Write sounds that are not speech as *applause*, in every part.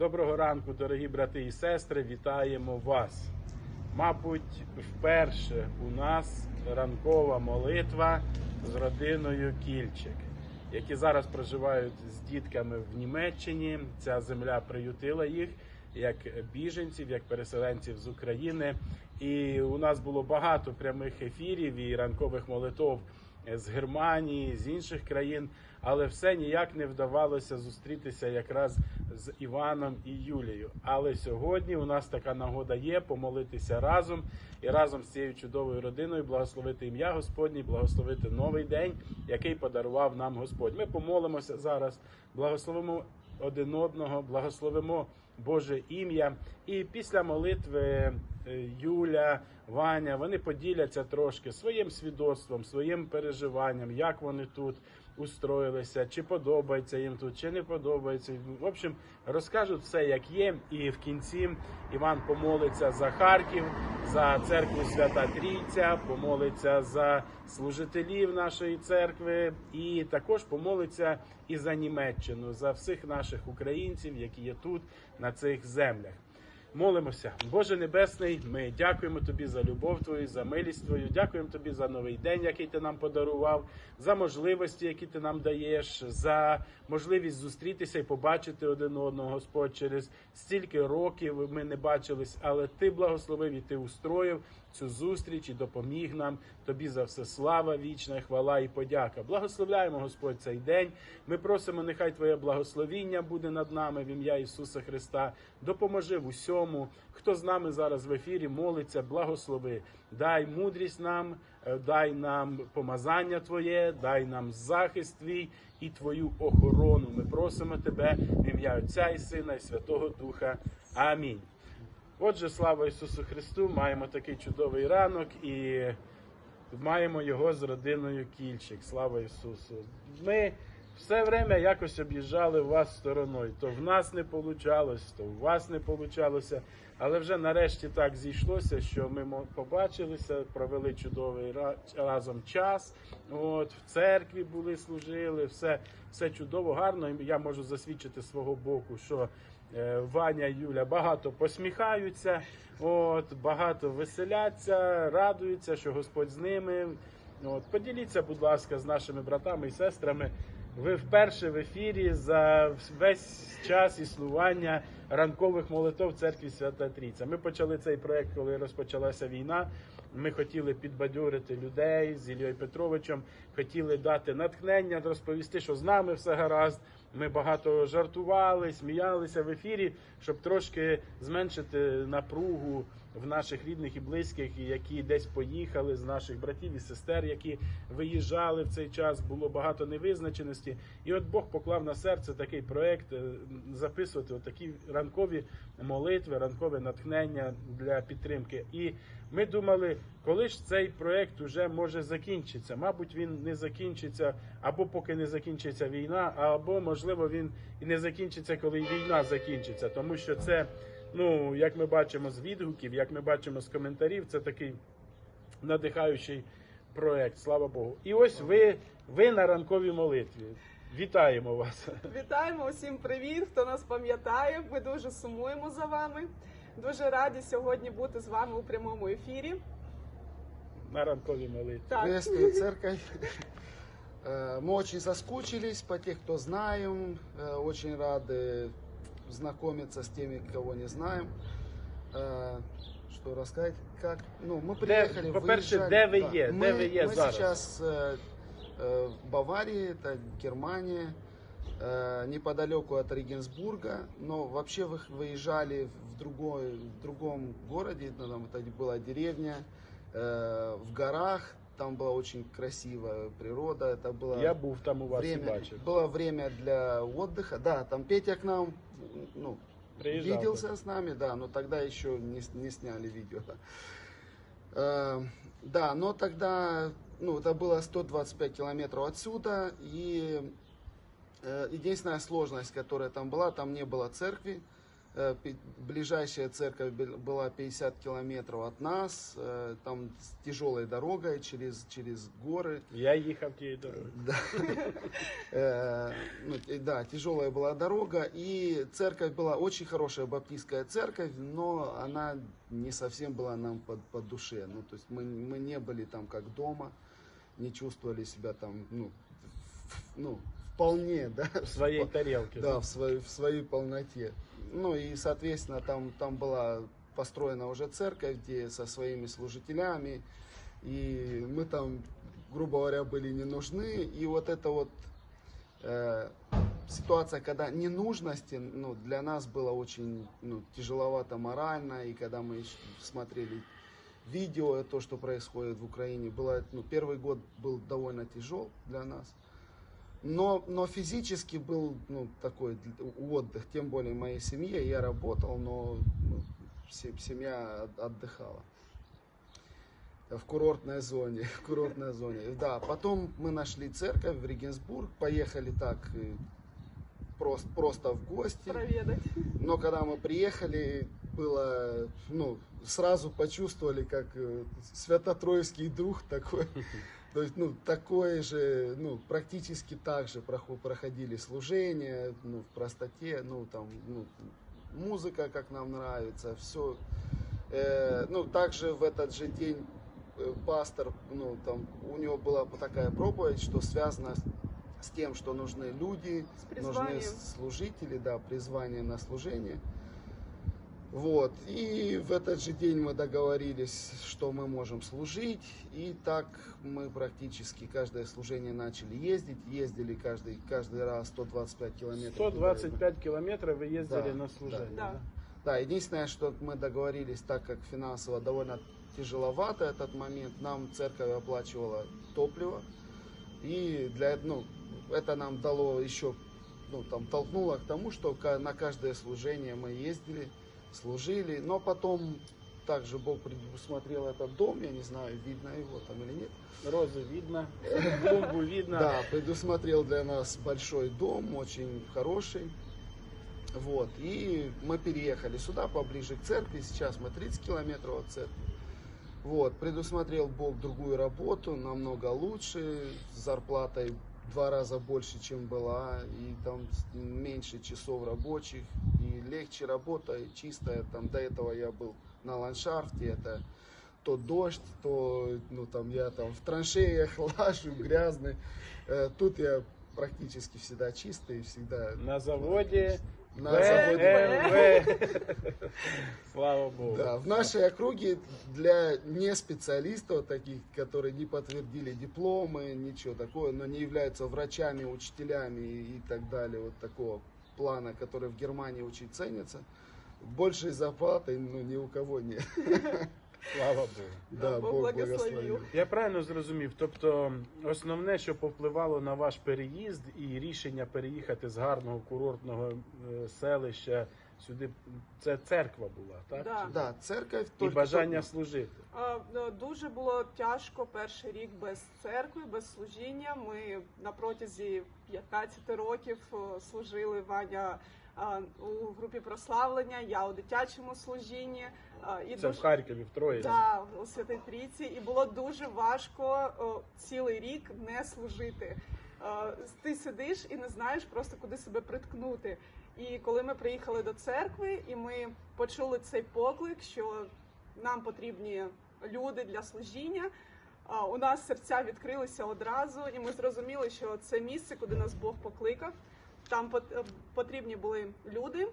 Доброго ранку, дорогі брати і сестри. Вітаємо вас. Мабуть, вперше у нас ранкова молитва з родиною Кільчик, які зараз проживають з дітками в Німеччині. Ця земля приютила їх як біженців, як переселенців з України. І у нас було багато прямих ефірів і ранкових молитов з Германії, з інших країн, але все ніяк не вдавалося зустрітися якраз з Іваном і Юлією. Але сьогодні у нас така нагода є помолитися разом і разом з цією чудовою родиною благословити ім'я Господнє, благословити новий день, який подарував нам Господь. Ми помолимося зараз, благословимо один одного, благословимо Боже ім'я. І після молитви е, Юля, Ваня, вони поділяться трошки своїм свідоцтвом, своїм переживанням, як вони тут устроїлися, чи подобається їм тут, чи не подобається. В общем, розкажуть все, як є. І в кінці Іван помолиться за Харків, за церкву Свята Трійця, помолиться за служителів нашої церкви, і також помолиться і за Німеччину, за всіх наших українців, які є тут на цих землях. Молимося, Боже Небесний, ми дякуємо Тобі за любов Твою, за милість Твою. Дякуємо Тобі за новий день, який ти нам подарував, за можливості, які ти нам даєш, за можливість зустрітися і побачити один одного, Господь. Через стільки років ми не бачились, але Ти благословив і Ти устроїв цю зустріч і допоміг нам. Тобі за все слава, вічна, хвала і подяка. Благословляємо, Господь, цей день. Ми просимо, нехай Твоє благословіння буде над нами в ім'я Ісуса Христа. Допоможи в усьому. Хто з нами зараз в ефірі молиться, благослови. Дай мудрість нам, е, дай нам помазання Твоє, дай нам захист Твій і Твою охорону. Ми просимо Тебе в ім'я Отця і Сина і Святого Духа. Амінь. Отже, слава Ісусу Христу, маємо такий чудовий ранок і маємо його з родиною Кільчик. Слава Ісусу. Ми все время якось об'їжджали вас стороною. То в нас не вийшло, то у вас не вийшло. Але вже нарешті так зійшлося, що ми побачилися, провели чудовий ра- разом час. От, в церкві були, служили, все, все чудово, гарно. Я можу засвідчити свого боку, що Ваня Юля багато посміхаються, от, багато веселяться, радуються, що Господь з ними. От, поділіться, будь ласка, з нашими братами і сестрами. Ви вперше в ефірі за весь час існування ранкових молитов церкві Свята Трійця. Ми почали цей проект, коли розпочалася війна. Ми хотіли підбадьорити людей з Ілією Петровичем, хотіли дати натхнення, розповісти, що з нами все гаразд. Ми багато жартували, сміялися в ефірі, щоб трошки зменшити напругу в наших рідних і близьких, які десь поїхали з наших братів і сестер, які виїжджали в цей час. Було багато невизначеності. І от Бог поклав на серце такий проект е, записувати такі ранкові молитви, ранкове натхнення для підтримки. І ми думали, коли ж цей проект уже може закінчитися. Мабуть, він не закінчиться або поки не закінчиться війна, або можливо він і не закінчиться, коли війна закінчиться, тому що це. Ну, як ми бачимо з відгуків, як ми бачимо з коментарів, це такий надихаючий проект, слава Богу. І ось ви, ви на ранковій молитві. Вітаємо вас Вітаємо усім привіт, хто нас пам'ятає. Ми дуже сумуємо за вами. Дуже раді сьогодні бути з вами у прямому ефірі. на ранковій молитві. Так, Приветствую, *laughs* церковь. Э, Мы очень соскучились по тех, кто знаем. Э, Очень рады знакомиться с теми, кого не знаем. Э, Что рассказать? Как? Ну, мы приехали, по-перше, выезжали, де ви да. є? Де Мы, ви є мы зараз? сейчас э, э, в Баварии, это Германия, э, неподалеку от Регенсбурга, но вообще вы- выезжали в, другой, в другом городе, ну, там это была деревня, э, в горах, там была очень красивая природа, это было Я був там у вас і время, бачив. было время для отдыха, да, там Петя к нам, ну, виделся с нами, да, но тогда еще не, не сняли видео. Да. Э, да, но тогда, ну, это было 125 километров отсюда, и э, единственная сложность, которая там была, там не было церкви, Ближайшая церковь бе- была 50 километров от нас, э, там с тяжелой дорогой через, через горы. Я їхав тією дорогою. *laughs* Да. Э, ну, э, да, тяжелая была дорога, и церковь была очень хорошая баптистская церковь, но она не совсем была нам по, по душе. Ну, то есть мы, мы не были там как дома, не чувствовали себя там, ну, в- ну вполне, да, В своїй тарілці. да, в своей, в своей полноте. Ну и, соответственно, там, там была построена уже церковь, где со своими служителями, и мы там, грубо говоря, были не нужны. И вот эта вот э, ситуация, когда ненужности, ну, для нас было очень ну, тяжеловато морально, и когда мы ещё смотрели видео, то, что происходит в Украине, было, ну, первый год был довольно тяжел для нас. но, но физически был ну, такой отдых, тем более моей семье. Я работал, но ну, се- семья от- отдыхала в курортной зоне. *laughs* В курортной зоне. Да, потом мы нашли церковь в Регенсбург, поехали так э, просто, просто в гости. Провідать. Но когда мы приехали, было, ну, сразу почувствовали, как э, свято-троицкий дух такой. *laughs* То есть, ну, такое же, ну, практически так же прохо- проходили служения, ну, в простоте, ну, там, ну, музыка, как нам нравится, все. ну, также в этот же день э, пастор, ну, там, у него была такая проповедь, что связано с- тем, что нужны люди, нужны служители, да, призвание на служение. Вот. И в этот же день мы договорились, что мы можем служить. И так мы практически каждое служение начали ездить. Ездили каждый, каждый раз 125 километров. 125 кілометрів ви їздили Да, на служення. да. да? Да, единственное, что мы договорились, так как финансово довольно тяжеловато этот момент, нам церковь оплачивала топливо. И для, ну, это нам дало еще, ну, там, толкнуло к тому, что ка- на каждое служение мы ездили, служили. Но потом также Бог предусмотрел этот дом, я не знаю, видно его там или нет. Рози видно, *laughs* клумбу видно. Да, предусмотрел для нас большой дом, очень хороший. Вот, и мы переехали сюда, поближе к церкви. Сейчас мы 30 километров от церкви. Вот, предусмотрел Бог другую работу, намного лучше, с зарплатой в два раза больше, чем была, и там меньше часов рабочих, и легче работа, и чистая. Там до этого я был на ландшафте, это то дождь, то ну там я там в траншеях *laughs* лажу, грязный. Э, Тут я практически всегда чистый, всегда На заводі на заводе. *laughs* Слава Богу. Да, в нашей округе для не специалистов таких, которые не подтвердили дипломы, ничего такого, но не являются врачами, учителями и так далее, вот такого плана, который в Германии очень ценится, большей зарплаты ну, ни у кого нет. Слава Богу. Да, Бог благословил. Я правильно зрозумів. Тобто, основне, що повпливало на ваш переїзд і рішення переїхати з гарного курортного е, селища сюди, це церква була, так? Да. Да, церковь І только- бажання служити. А, е, Дуже було тяжко перший рік без церкви, без служіння. Ми на протязі 15 років е, служили Ваня а, у групі прославлення, я у дитячому служінні. А, І Це в Харкові, в Троїці. Да, у Святій Трійці, і було дуже важко о, цілий рік не служити. Е, Ти сидиш і не знаєш просто куди себе приткнути. І коли ми приїхали до церкви, і ми почули цей поклик, що нам потрібні люди для служіння. У нас серця відкрилися одразу, і ми зрозуміли, що це місце, куди нас Бог покликав. Там е, потрібні були люди,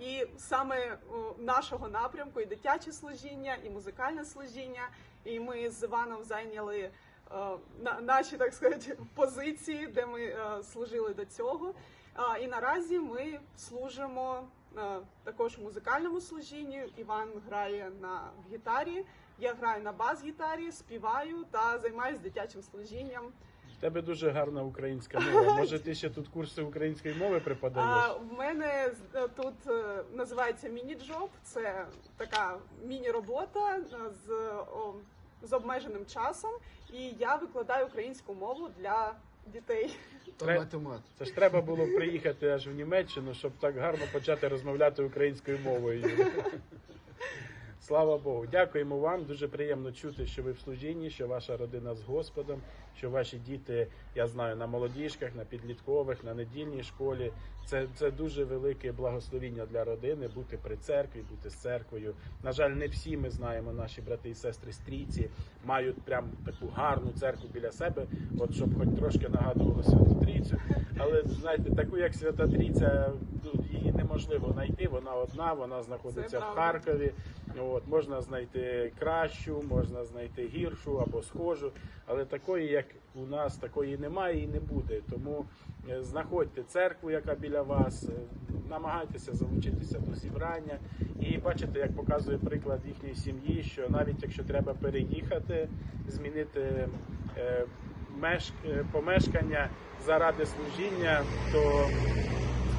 І саме нашого напрямку і дитяче служіння, і музикальне служіння. І ми з Іваном зайняли е, на- наші, так сказати, *laughs* позиції, де ми е, служили до цього. І наразі ми служимо е, також в музикальному служінні. Іван грає на гітарі, я граю на бас-гітарі, співаю та займаюся дитячим служінням. В тебе дуже гарна українська мова. Може, ти ще тут курси української мови А, преподаєш? в мене е, тут е, називається міні-джоб. Це така міні-робота з, з обмеженим часом. І я викладаю українську мову для дітей. Томат, томат. Це ж треба було приїхати аж в Німеччину, щоб так гарно почати розмовляти українською мовою. Слава Богу, дякуємо вам. Дуже приємно чути, що ви в служінні, що ваша родина з Господом, що ваші діти, я знаю, на молодіжках, на підліткових, на недільній школі. Це, це дуже велике благословіння для родини бути при церкві, бути з церквою. На жаль, не всі ми знаємо, наші брати і сестри стрійці мають прям таку гарну церкву біля себе, от щоб хоч трошки нагадувало Святу Трійцю. Але знаєте, таку як Свята Трійця, ну, неможливо знайти. Вона одна, вона знаходиться в. Харкові. От можна знайти кращу, можна знайти гіршу або схожу, але такої, як у нас, такої немає і не буде. Тому е, знаходьте церкву, яка біля вас, е, намагайтеся залучитися до зібрання. І бачите, як показує приклад їхньої сім'ї, що навіть якщо треба переїхати, змінити е, меш- помешкання заради служіння, то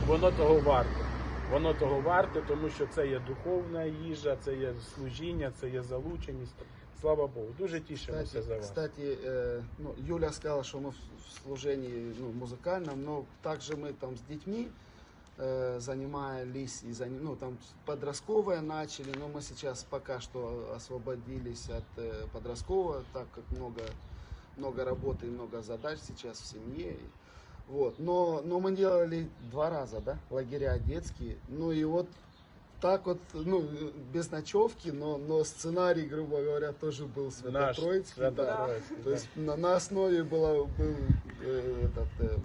воно того варте. Воно того варте, тому що це є духовна їжа, це є служіння, це є залученість. Слава Богу, дуже тішимося Кстати, за вас. кстати э, ну, Юля сказала, что мы в в служении ну, музыкальном, но также мы там с детьми э, занимались, и заним- ну, там подростковое начали, но мы сейчас пока что освободились от э, подросткового, так как много, много работы и много задач сейчас в семье. Вот. Но, но мы делали два раза, да, лагеря детские. Ну и вот так вот, ну, без ночевки, но, но сценарий, грубо говоря, тоже был Наш Свято-Троицкий. да. Свято-Троицький, То да. есть на, на основе была, был э, этот э,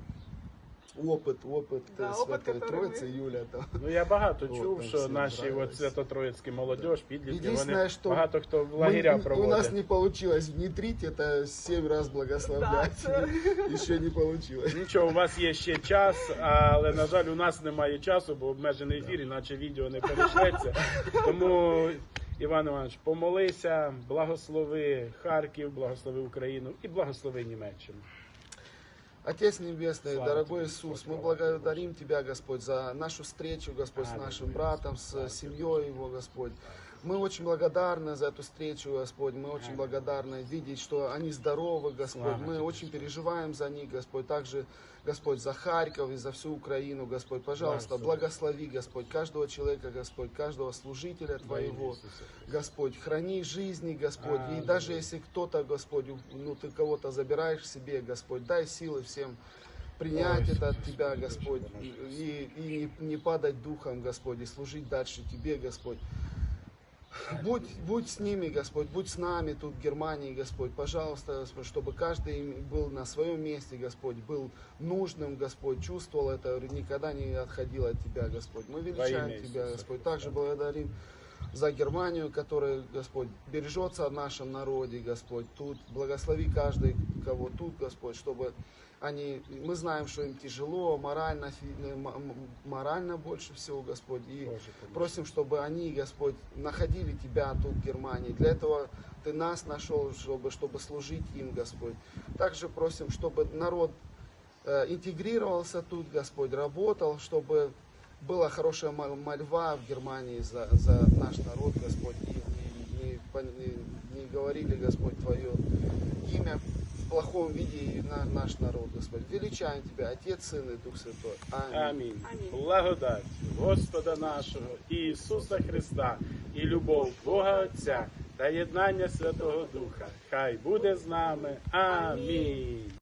опыт, опыт Да, э, опыт, Святой который Троицы, мы- Юля там. *laughs* Ну я багато От, чув, там що всім наші от нравилось. святотроїцькі молодіж, підлітки, Єдине, вони що багато хто в лагеря Мы- проводить. У нас не получилось внедрить это семь раз благословлять. Да, Еще *laughs* не получилось. Нічого, у вас є ще час, але на жаль, у нас немає часу, бо обмежений ефір, іначе відео не перейшлеться. Тому, Іван Іванович, помолися, благослови Харків, благослови Україну і благослови Німеччину. Отец Небесный, Слава дорогой тебе, Иисус, Господь, мы благодарим Тебя, Господь, за нашу встречу, Господь, с нашим братом, с семьей его, Господь. Мы очень благодарны за эту встречу, Господь. Мы очень благодарны видеть, что они здоровы, Господь. Мы очень переживаем за них, Господь. Также, Господь, за Харьков и за всю Украину, Господь. Пожалуйста, Благослови. Господь, каждого человека, Господь, каждого служителя Твоего. Господь, храни жизни, Господь. И даже если кто-то, Господь, ну ты кого-то забираешь себе, Господь, дай силы всем принять это от Тебя, Господь, и, и- и не, не падать духом, Господь, и служить дальше Тебе, Господь. Будь, будь с ними, Господь, будь с нами тут в Германии, Господь, пожалуйста, Господь, чтобы каждый был на своем месте, Господь, был нужным, Господь, чувствовал это, никогда не отходил от Тебя, Господь. Мы величаем Тебя, Господь, также благодарим за Германию, которая, Господь, бережется о нашем народе, Господь, тут, благослови каждый, кого тут, Господь, чтобы они, мы знаем, что им тяжело, морально, морально больше всего, Господь, и Боже, просим, чтобы они, Господь, находили Тебя тут, в Германии. Для этого Ты нас нашел, чтобы, чтобы служить им, Господь. Также просим, чтобы народ э, интегрировался тут, Господь, работал, чтобы была хорошая мо- мольва в Германии за, за наш народ, Господь, и не, не пон- не- не говорили, Господь, Твое имя в плохом виде и на наш народ, Господь. Величаем Тебя, Отец, Сын и Дух Святой. Аминь. Амінь. Амінь. Благодать Господа нашого Ісуса Христа і любов Бога Отця та єднання Святого Духа. Хай буде з нами. Амінь.